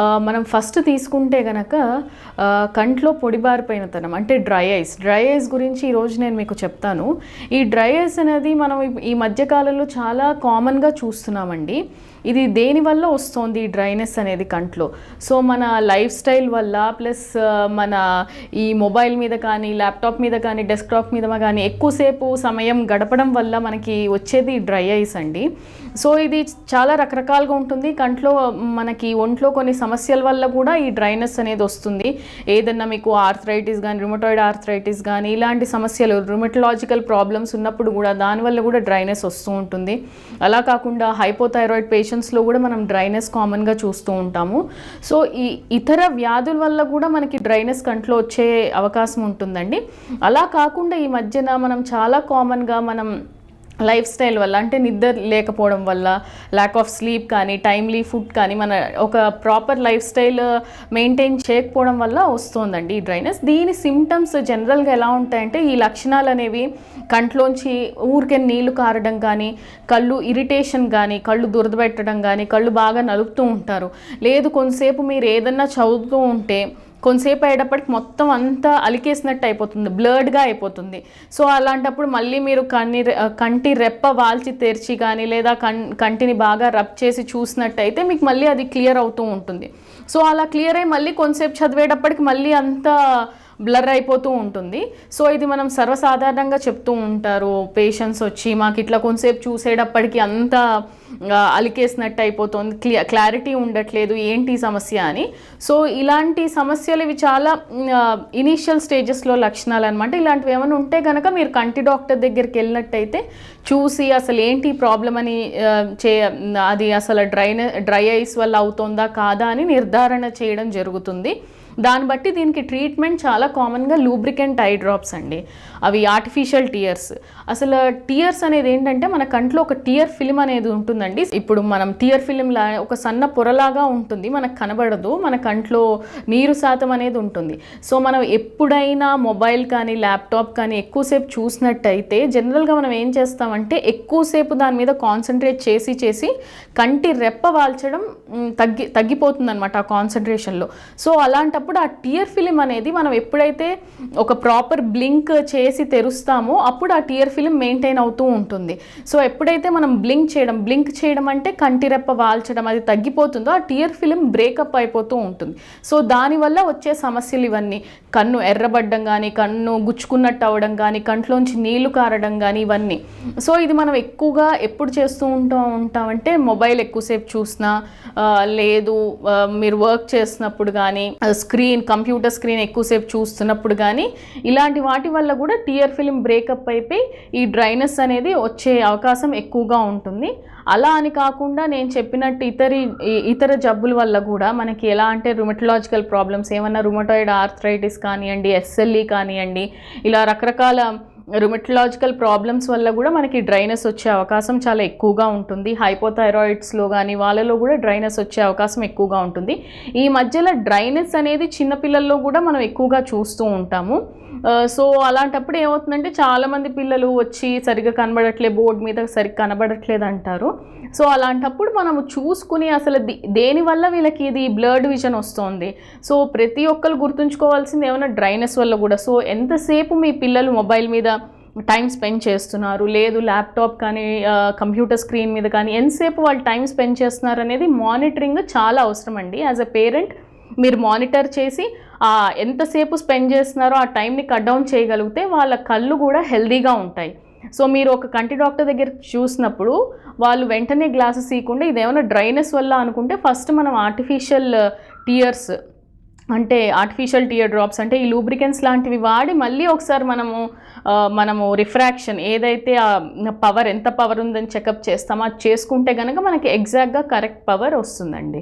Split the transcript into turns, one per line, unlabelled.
మనం ఫస్ట్ తీసుకుంటే గనక కంట్లో పొడిబారిపోయినతనం అంటే డ్రై ఐస్. డ్రై ఐస్ గురించి ఈరోజు నేను మీకు చెప్తాను. ఈ డ్రై ఐస్ అనేది మనం ఈ- మధ్యకాలంలో చాలా కామన్గా చూస్తున్నామండి. ఇది దేని వల్ల వస్తుంది ఈ డ్రైనెస్ అనేది కంట్లో? సో మన లైఫ్ స్టైల్ వల్ల ప్లస్ మన ఈ మొబైల్ మీద కానీ ల్యాప్టాప్ మీద కానీ డెస్క్టాప్ మీద కానీ ఎక్కువసేపు సమయం గడపడం వల్ల మనకి వచ్చేది డ్రై ఐస్ అండి. సో ఇది చాలా రకరకాలుగా ఉంటుంది. కంట్లో మనకి ఒంట్లో కొన్ని సమస్యల వల్ల కూడా ఈ డ్రైనెస్ అనేది వస్తుంది. ఏదన్నా మీకు ఆర్థరైటిస్ కానీ రుమటాయిడ్ ఆర్థరైటిస్ కానీ ఇలాంటి సమస్యలు రుమటలాజికల్ ప్రాబ్లమ్స్ ఉన్నప్పుడు కూడా దానివల్ల కూడా డ్రైనెస్ వస్తూ ఉంటుంది. అలా కాకుండా హైపోథైరాయిడ్ పేషెంట్స్లో కూడా మనం డ్రైనెస్ కామన్గా చూస్తూ ఉంటాము. సో ఈ ఇతర వ్యాధుల వల్ల కూడా మనకి డ్రైనెస్ కంట్లో వచ్చే అవకాశం ఉంటుందండి. అలా కాకుండా ఈ మధ్యన మనం చాలా కామన్గా మనం లైఫ్ స్టైల్ వల్ల అంటే నిద్ర లేకపోవడం వల్ల ల్యాక్ ఆఫ్ స్లీప్ కానీ టైమ్లీ ఫుడ్ కానీ మన ఒక ప్రాపర్ లైఫ్ స్టైల్ మెయింటైన్ చేయకపోవడం వల్ల వస్తుందండి ఈ డ్రైనెస్ దీని సిమ్టమ్స్ జనరల్గా ఎలా ఉంటాయంటే ఈ లక్షణాలు అనేవి కంట్లోంచి ఊరికే నీళ్ళు కారడం కానీ కళ్ళు ఇరిటేషన్ కానీ కళ్ళు దురదపెట్టడం కానీ కళ్ళు బాగా నలుపుతూ ఉంటారు. లేదు కొంతసేపు మీరు ఏదన్నా చదువుతూ ఉంటే కొంతసేపు అయ్యేటప్పటికి మొత్తం అంతా అలికేసినట్టు అయిపోతుంది బ్లర్డ్గా అయిపోతుంది. సో అలాంటప్పుడు మళ్ళీ మీరు కన్ని కంటి రెప్ప వాల్చి తెరిచి కానీ లేదా కన్ కంటిని బాగా రబ్ చేసి చూసినట్టయితే మీకు మళ్ళీ అది క్లియర్ అవుతూ ఉంటుంది. సో అలా క్లియర్ అయ్యి మళ్ళీ కొంతసేపు చదివేటప్పటికి మళ్ళీ అంతా బ్లర్ అయిపోతూ ఉంటుంది. సో ఇది మనం సర్వసాధారణంగా చెప్తూ ఉంటారు. పేషెంట్స్ వచ్చి మాకు ఇట్లా కొంతసేపు చూసేటప్పటికి అంతా అలికేసినట్టు అయిపోతుంది. క్లియర్ క్లారిటీ ఉండట్లేదు. ఏంటి సమస్య అని. సో ఇలాంటి సమస్యలు ఇవి చాలా ఇనీషియల్ స్టేజెస్లో లక్షణాలు అనమాట ఇలాంటివి ఏమైనా ఉంటే కనుక మీరు కంటి డాక్టర్ దగ్గరికి వెళ్ళినట్టయితే చూసి అసలు ఏంటి ప్రాబ్లం అని చే అది అసలు డ్రైన డ్రై ఐస్ వల్ల అవుతుందా కాదా అని నిర్ధారణ చేయడం జరుగుతుంది. దాన్ని బట్టి దీనికి ట్రీట్మెంట్ చాలా కామన్గా లూబ్రికెంట్ ఐ డ్రాప్స్ అండి. అవి ఆర్టిఫిషియల్ టీయర్స్ అసలు టీయర్స్ అనేది ఏంటంటే మన కంట్లో ఒక టీయర్ ఫిల్మ్ అనేది ఉంటుందండి. ఇప్పుడు మనం టీయర్ ఫిలిం లా ఒక సన్న పొరలాగా ఉంటుంది మనకు కనబడదు మన కంట్లో నీరు శాతం అనేది ఉంటుంది. సో మనం ఎప్పుడైనా మొబైల్ కానీ ల్యాప్టాప్ కానీ ఎక్కువసేపు చూసినట్టయితే జనరల్గా మనం ఏం చేస్తామంటే ఎక్కువసేపు దాని మీద కాన్సన్ట్రేట్ చేసి చేసి కంటి రెప్ప వాల్చడం తగ్గి తగ్గిపోతుందన్నమాట ఆ కాన్సన్ట్రేషన్లో సో అలాంటప్పుడు ఆ టియర్ ఫిలిం అనేది మనం ఎప్పుడైతే ఒక ప్రాపర్ బ్లింక్ చేసి తెరుస్తామో అప్పుడు ఆ టియర్ ఫిలిం మెయింటైన్ అవుతూ ఉంటుంది. సో ఎప్పుడైతే మనం బ్లింక్ చేయడం బ్లింక్ చేయడం అంటే కంటిరెప్ప వాల్చడం అది తగ్గిపోతుందో ఆ టియర్ ఫిలిం బ్రేకప్ అయిపోతూ ఉంటుంది. సో దానివల్ల వచ్చే సమస్యలు ఇవన్నీ. కన్ను ఎర్రబడ్డం కానీ కన్ను గుచ్చుకున్నట్టు అవ్వడం కానీ కంట్లోంచి నీళ్ళు కారడం కానీ ఇవన్నీ. సో ఇది మనం ఎక్కువగా ఎప్పుడు చేస్తూ ఉంటాం ఉంటామంటే మొబైల్ ఎక్కువసేపు చూసినా లేదు మీరు వర్క్ చేస్తున్నప్పుడు కానీ స్క్రీన్ కంప్యూటర్ స్క్రీన్ ఎక్కువసేపు చూస్తున్నప్పుడు కానీ ఇలాంటి వాటి వల్ల కూడా టియర్ ఫిలిం బ్రేకప్ అయిపోయి ఈ డ్రైనెస్ అనేది వచ్చే అవకాశం ఎక్కువగా ఉంటుంది. అలా అని కాకుండా నేను చెప్పినట్టు ఇతరి ఇతర జబ్బుల వల్ల కూడా మనకి ఎలా అంటే రుమటలాజికల్ ప్రాబ్లమ్స్ ఏమన్నా రుమటాయిడ్ ఆర్థరైటిస్ కానివ్వండి ఎస్ఎల్ఈ కానివ్వండి ఇలా రకరకాల రుమటలాజికల్ ప్రాబ్లమ్స్ వల్ల కూడా మనకి డ్రైనెస్ వచ్చే అవకాశం చాలా ఎక్కువగా ఉంటుంది. హైపోథైరాయిడ్స్లో కానీ వాళ్ళలో కూడా డ్రైనెస్ వచ్చే అవకాశం ఎక్కువగా ఉంటుంది. ఈ మధ్యలో డ్రైనెస్ అనేది చిన్నపిల్లల్లో కూడా మనం ఎక్కువగా చూస్తూ ఉంటాము. సో అలాంటప్పుడు ఏమవుతుందంటే చాలామంది పిల్లలు వచ్చి సరిగ్గా కనబడట్లే బోర్డు మీద సరిగ్గా కనబడట్లేదు అంటారు. సో అలాంటప్పుడు మనము చూసుకుని అసలు దేనివల్ల వీళ్ళకి ఇది బ్లర్డ్ విజన్ వస్తుంది? సో ప్రతి ఒక్కరు గుర్తుంచుకోవాల్సింది ఏమైనా డ్రైనెస్ వల్ల కూడా. సో ఎంతసేపు మీ పిల్లలు మొబైల్ మీద టైం స్పెండ్ చేస్తున్నారు? లేదు ల్యాప్టాప్ కానీ కంప్యూటర్ స్క్రీన్ మీద కానీ ఎంతసేపు వాళ్ళు టైం స్పెండ్ చేస్తున్నారు అనేది మానిటరింగ్ చాలా అవసరం అండి. యాజ్ అ పేరెంట్ మీరు మానిటర్ చేసి ఎంతసేపు స్పెండ్ చేస్తున్నారో ఆ టైంని కట్ డౌన్ చేయగలిగితే వాళ్ళ కళ్ళు కూడా హెల్దీగా ఉంటాయి. సో మీరు ఒక కంటి డాక్టర్ దగ్గర చూసినప్పుడు వాళ్ళు వెంటనే గ్లాసెస్ ఇవ్వకుండా ఇదేమైనా డ్రైనెస్ వల్ల అనుకుంటే ఫస్ట్ మనం ఆర్టిఫిషియల్ టీయర్స్ అంటే ఆర్టిఫిషియల్ టీయర్ డ్రాప్స్ అంటే ఈ లూబ్రికెన్స్ లాంటివి వాడి మళ్ళీ ఒకసారి మనము మనము రిఫ్రాక్షన్ ఏదైతే ఆ పవర్ ఎంత పవర్ ఉందని చెకప్ చేస్తామో అది చేసుకుంటే కనుక మనకి ఎగ్జాక్ట్గా కరెక్ట్ పవర్ వస్తుందండి.